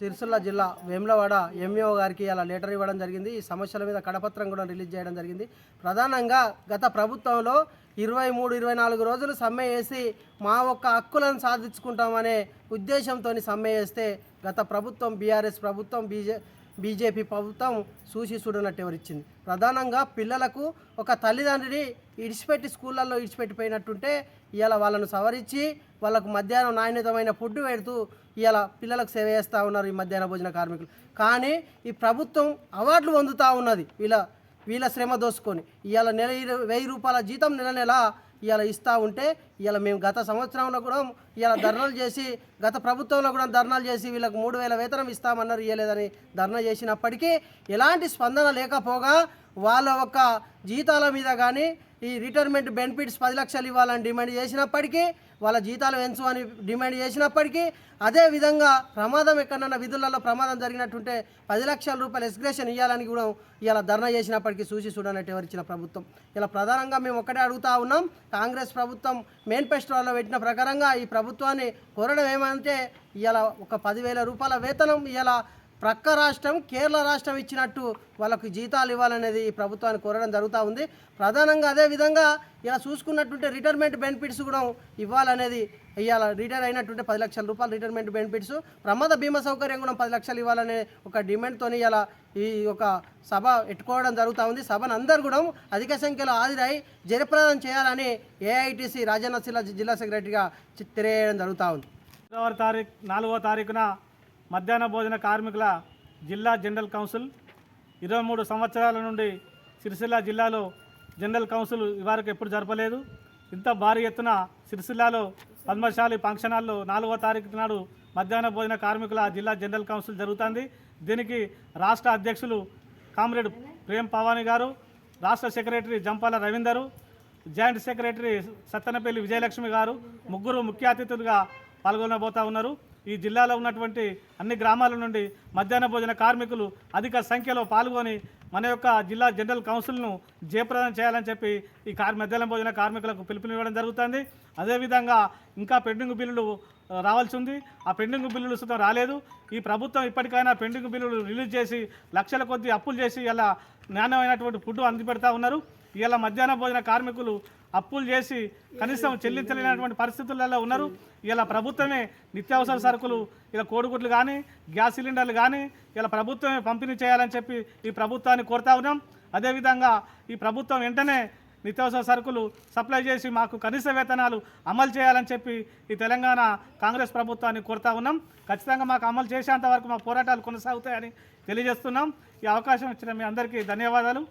సిరిసిల్ల జిల్లా వేములవాడ ఎంఈఓ గారికి అలా లెటర్ ఇవ్వడం జరిగింది. ఈ సమస్యల మీద కడపత్రం కూడా రిలీజ్ చేయడం జరిగింది. ప్రధానంగా గత ప్రభుత్వంలో ఇరవై మూడు ఇరవై నాలుగు రోజులు సమ్మె చేసి మా ఒక్క హక్కులను సాధించుకుంటామనే ఉద్దేశంతో సమ్మె చేస్తే గత ప్రభుత్వం బీఆర్ఎస్ ప్రభుత్వం బీజే బీజేపీ ప్రభుత్వం చూసి చూడనట్టు ఎవరిచ్చింది. ప్రధానంగా పిల్లలకు ఒక తల్లిదండ్రిని ఇడిచిపెట్టి స్కూళ్ళల్లో ఇడిచిపెట్టిపోయినట్టుంటే ఇవాళ వాళ్ళను సవరించి వాళ్ళకు మధ్యాహ్నం నాణ్యతమైన ఫుడ్ పెడుతూ ఇవాళ పిల్లలకు సేవ చేస్తూ ఉన్నారు ఈ మధ్యాహ్న భోజన కార్మికులు. కానీ ఈ ప్రభుత్వం అవార్డులు పొందుతూ ఉన్నది. వీళ్ళ వీళ్ళ శ్రమ దోసుకొని. ఇవాళ నెల వెయ్యి రూపాయల జీతం నెల నెల ఇలా ఇస్తూ ఉంటే ఇలా మేము గత సంవత్సరంలో కూడా ఇలా ధర్నాలు చేసి గత ప్రభుత్వంలో కూడా ధర్నాలు చేసి వీళ్ళకి మూడు వేల వేతనం ఇస్తామన్నారు ఇవ్వలేదని ధర్నా చేసినప్పటికీ ఎలాంటి స్పందన లేకపోగా వాళ్ళ ఒక జీతాల మీద కానీ ఈ రిటైర్మెంట్ బెనిఫిట్స్ పది లక్షలు ఇవ్వాలని డిమాండ్ చేసినప్పటికీ వాళ్ళ జీతాలు పెంచు అని డిమాండ్ చేసినప్పటికీ అదే విధంగా ప్రమాదం ఎక్కడన్నా విధులలో ప్రమాదం జరిగినట్టుంటే పది లక్షల రూపాయలు ఎక్స్గ్రేషన్ ఇవ్వాలని కూడా ఇలా ధర్నా చేసినప్పటికీ చూసి చూడనట్టు ఎవరిచ్చిన ప్రభుత్వం. ఇలా ప్రధానంగా మేము ఒక్కటే అడుగుతా ఉన్నాం కాంగ్రెస్ ప్రభుత్వం మేనిఫెస్టోలో పెట్టిన ప్రకారంగా ఈ ప్రభుత్వాన్ని కోరడం ఏమంటే ఇలా ఒక పదివేల రూపాయల వేతనం ఇలా ప్రక్క రాష్ట్రం కేరళ రాష్ట్రం ఇచ్చినట్టు వాళ్ళకు జీతాలు ఇవ్వాలనేది ఈ ప్రభుత్వాన్ని కోరడం జరుగుతూ ఉంది. ప్రధానంగా అదే విధంగా ఇలా చూసుకున్నట్టుంటే రిటైర్మెంట్ బెనిఫిట్స్ కూడా ఇవ్వాలనేది ఇవాళ రిటైర్ అయినట్టుంటే పది లక్షల రూపాయలు రిటైర్మెంట్ బెనిఫిట్స్. ప్రమాద బీమా సౌకర్యం కూడా పది లక్షలు ఇవ్వాలనే ఒక డిమాండ్తో ఇలా ఈ ఒక సభ ఎట్టుకోవడం జరుగుతూ ఉంది. సభను అందరూ కూడా అధిక సంఖ్యలో హాజరై జయప్రదం చేయాలని ఏఐటీసీ రాజన్న జిల్లా జిల్లా సెక్రటరీగా చి- తెలియజేయడం జరుగుతూ ఉంది. తారీఖు నాలుగవ తారీఖున మధ్యాహ్న భోజన కార్మికుల జిల్లా జనరల్ కౌన్సిల్. ఇరవై మూడు సంవత్సరాల నుండి సిరిసిల్ల జిల్లాలో జనరల్ కౌన్సిల్ వారికి ఎప్పుడు జరపలేదు. ఇంత భారీ ఎత్తున సిరిసిల్లాలో పద్మశాలి ఫంక్షన్ హాల్లో నాలుగవ తారీఖు నాడు మధ్యాహ్న భోజన కార్మికుల జిల్లా జనరల్ కౌన్సిల్ జరుగుతుంది. దీనికి రాష్ట్ర అధ్యక్షులు కామ్రేడ్ ప్రేమ్ పవాని గారు రాష్ట్ర secretary Jampala Ravindar joint secretary Sattenapalli Vijayalakshmi గారు ముగ్గురు ముఖ్య అతిథులుగా పాల్గొనబోతా ఉన్నారు. ఈ జిల్లాలో ఉన్నటువంటి అన్ని గ్రామాల నుండి మధ్యాహ్న భోజన కార్మికులు అధిక సంఖ్యలో పాల్గొని మన యొక్క జిల్లా జనరల్ కౌన్సిల్ను జయప్రదం చేయాలని చెప్పి ఈ కార్ మధ్యాహ్నం భోజన కార్మికులకు పిలుపునివ్వడం జరుగుతుంది. అదేవిధంగా ఇంకా పెండింగ్ బిల్లులు రావాల్సి ఉంది. ఆ పెండింగ్ బిల్లులు సుతం రాలేదు. ఈ ప్రభుత్వం ఇప్పటికైనా పెండింగ్ బిల్లులు రిలీజ్ చేసి లక్షల కొద్ది అప్పులు చేసి ఇలా నాణ్యమైనటువంటి ఫుడ్ అందిపెడతా ఉన్నారు. ఇలా మధ్యాహ్న భోజన కార్మికులు అప్పులు చేసి కనీసం చెల్లించలేనటువంటి పరిస్థితులలో ఉన్నారు. ఇలా ప్రభుత్వమే నిత్యావసర సరుకులు ఇలా కోడిగుడ్లు కానీ గ్యాస్ సిలిండర్లు కానీ ఇలా ప్రభుత్వమే పంపిణీ చేయాలని చెప్పి ఈ ప్రభుత్వాన్ని కోరుతా ఉన్నాం. అదేవిధంగా ఈ ప్రభుత్వం వెంటనే నిత్యావసర సరుకులు సప్లై చేసి మాకు కనీస వేతనాలు అమలు చేయాలని చెప్పి ఈ తెలంగాణ కాంగ్రెస్ ప్రభుత్వాన్ని కోరుతా ఉన్నాం. ఖచ్చితంగా మాకు అమలు చేసేంత వరకు మా పోరాటాలు కొనసాగుతాయని తెలియజేస్తున్నాం. ఈ అవకాశం ఇచ్చిన మీ అందరికీ ధన్యవాదాలు.